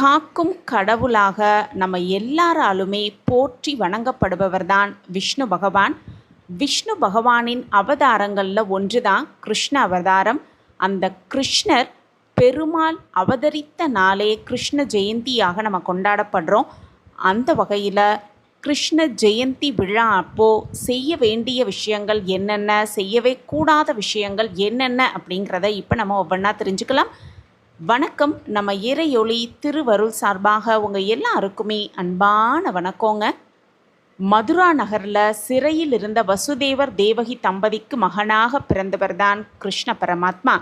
காக்கும் கடவுளாக நம்ம எல்லாராலுமே போற்றி வணங்கப்படுபவர்தான் விஷ்ணு பகவான். விஷ்ணு பகவானின் அவதாரங்களில் ஒன்று தான் கிருஷ்ண அவதாரம். அந்த கிருஷ்ணர் பெருமாள் அவதரித்த நாளே கிருஷ்ண ஜெயந்தியாக நம்ம கொண்டாடப்படுறோம். அந்த வகையில் கிருஷ்ண ஜெயந்தி விழா அப்போது செய்ய வேண்டிய விஷயங்கள் என்னென்ன செய்யவே கூடாத விஷயங்கள் என்னென்ன அப்படிங்கிறத இப்போ நம்ம ஒவ்வொன்றா தெரிஞ்சுக்கலாம். வணக்கம். நம்ம இறையொளி திருவருள் சார்பாக உங்கள் எல்லாருக்குமே அன்பான வணக்கங்க. மதுரா நகரில் சிறையில் இருந்த வசுதேவர் தேவகி தம்பதிக்கு மகனாக பிறந்தவர்தான் கிருஷ்ண பரமாத்மா.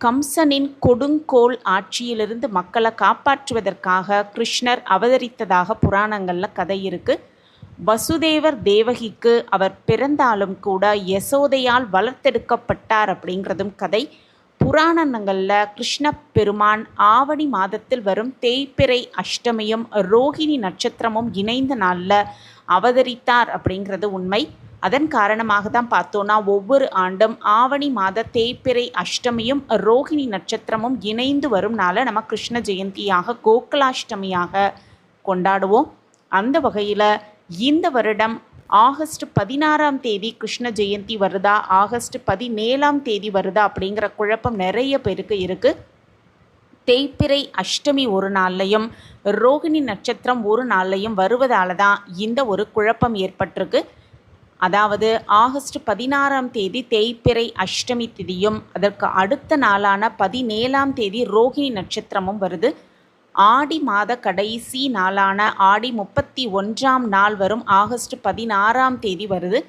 கம்சனின் கொடுங்கோல் ஆட்சியிலிருந்து மக்களை காப்பாற்றுவதற்காக கிருஷ்ணர் அவதரித்ததாக புராணங்களில் கதை இருக்கு. வசுதேவர் தேவகிக்கு அவர் பிறந்தாலும் கூட யசோதையால் வளர்த்தெடுக்கப்பட்டார் அப்படிங்கிறதும் கதை. புராணங்களில் கிருஷ்ண பெருமான் ஆவணி மாதத்தில் வரும் தேய்பிறை அஷ்டமியும் ரோகிணி நட்சத்திரமும் இணைந்த நாளில் அவதரித்தார் அப்படிங்கிறது உண்மை. அதன் காரணமாக தான் பார்த்தோன்னா ஒவ்வொரு ஆண்டும் ஆவணி மாத தேய்பிறை அஷ்டமியும் ரோகிணி நட்சத்திரமும் இணைந்து வரும் நாளை நம்ம கிருஷ்ண ஜெயந்தியாக கோகுலாஷ்டமியாக கொண்டாடுவோம். அந்த வகையில் இந்த வருடம் ஆகஸ்ட் பதினாறாம் தேதி கிருஷ்ண ஜெயந்தி வருதா? ஆகஸ்ட் பதினேழாம் தேதி வருதா? அப்படிங்கிற குழப்பம் நிறைய பேருக்கு இருக்குது தேய்பிறை அஷ்டமி ஒரு நாள்லையும் ரோகிணி நட்சத்திரம் ஒரு நாள்லையும் வருவதால தான் இந்த ஒரு குழப்பம் ஏற்பட்டிருக்கு. அதாவது ஆகஸ்ட் பதினாறாம் தேதி தேய்பிறை அஷ்டமி திதியும் அதற்கு அடுத்த நாளான பதினேழாம் தேதி ரோகிணி நட்சத்திரமும் வருது. ஆடி மாத கடைசி நாளான ஆடி முப்பத்தி ஒன்றாம் நாள் வரும் ஆகஸ்ட் பதினாறாம் தேதி வருது.